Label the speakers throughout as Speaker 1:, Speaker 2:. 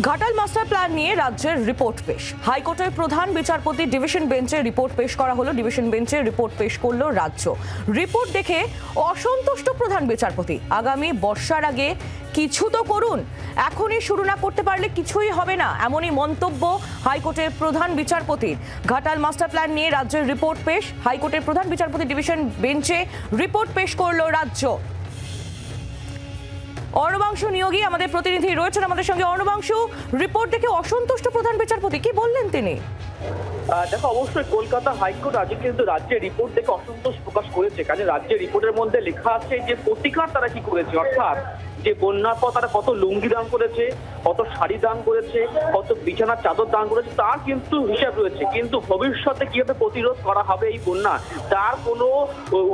Speaker 1: Ghatal master plan নিয়ে রাজ্যের report পেশ। হাইকোর্টের প্রধান বিচারপতি ডিভিশন বেঞ্চে রিপোর্ট পেশ করা হলো, ডিভিশন বেঞ্চে রিপোর্ট পেশ করল রাজ্য। রিপোর্ট দেখে অসন্তুষ্ট প্রধান বিচারপতি। আগামী বর্ষার আগে কিছু তো করুন, এখনই শুরু না করতে পারলে কিছুই হবে না, এমনই মন্তব্য হাইকোর্টের প্রধান বিচারপতির। ঘাটাল মাস্টার প্ল্যান নিয়ে রাজ্যের রিপোর্ট পেশ, হাইকোর্টের প্রধান বিচারপতি ডিভিশন বেঞ্চে রিপোর্ট পেশ করল রাজ্য। অর্ণবাংশু নিয়োগী আমাদের প্রতিনিধি রয়েছেন আমাদের সঙ্গে। অর্ণবাংশু রিপোর্ট দেখে অসন্তুষ্ট প্রধান বিচারপতি, কি বললেন তিনি?
Speaker 2: দেখো, অবশ্যই কলকাতা হাইকোর্ট আজকে কিন্তু রাজ্যের রিপোর্ট দেখে অসন্তোষ প্রকাশ করেছে, কারণ রাজ্যের রিপোর্টের মধ্যে লেখা আছে যে প্রতিকার তারা কি করেছে? অর্থাৎ যে বন্যার পর তারা কত লুঙ্গি দান করেছে, কত শাড়ি দান করেছে, কত বিছানার চাদর দান করেছে, তার কিন্তু হিসাব রয়েছে। কিন্তু ভবিষ্যতে কীভাবে প্রতিরোধ করা হবে এই বন্যা, তার কোনো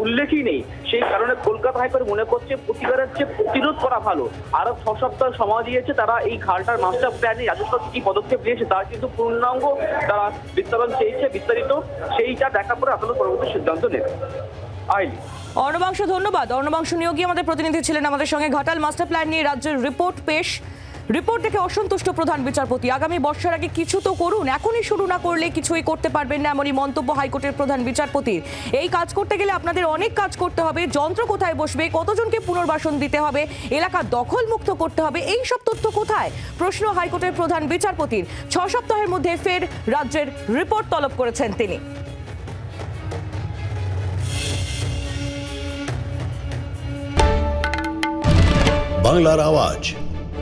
Speaker 2: উল্লেখই নেই। সেই কারণে কলকাতা হাইকোর্ট মনে করছে প্রতিকারের চেয়ে প্রতিরোধ করা ভালো। আরও ছ সপ্তাহ সময় দিয়েছে তারা এই খালটার মাস্টার প্ল্যানে সরকার কি পদক্ষেপ নিয়েছে, তার কিন্তু পূর্ণাঙ্গ তারা বিস্তারণ চেয়েছে, বিস্তারিত সেইটা দেখার পরে আদালত পরবর্তী সিদ্ধান্ত নেবে। আইন
Speaker 1: অর্ণবাংশ, ধন্যবাদ। অর্ণবাংশ নিয়োগী আমাদের প্রতিনিধি ছিলেন আমাদের সঙ্গে। ঘাটাল মাস্টার প্ল্যান নিয়ে রাজ্যের রিপোর্ট পেশ। রিপোর্ট দেখে অসন্তুষ্ট প্রধান বিচারপতি। আগামী বর্ষার আগে কিছু তো করুন, এখনই শুরু না করলে কিছুই করতে পারবেন না এমনই মন্তব্য হাইকোর্টের প্রধান বিচারপতির এই কাজ করতে গেলে আপনাদের অনেক কাজ করতে হবে, যন্ত্র কোথায় বসবে, কতজনকে পুনর্বাসন দিতে হবে, এলাকা দখল মুক্ত করতে হবে, এই সব তথ্য কোথায়? প্রশ্ন হাইকোর্টের প্রধান বিচারপতির। ছ সপ্তাহের মধ্যে ফের রাজ্যের রিপোর্ট তলব করেছেন তিনি।
Speaker 3: বাংলার আওয়াজ।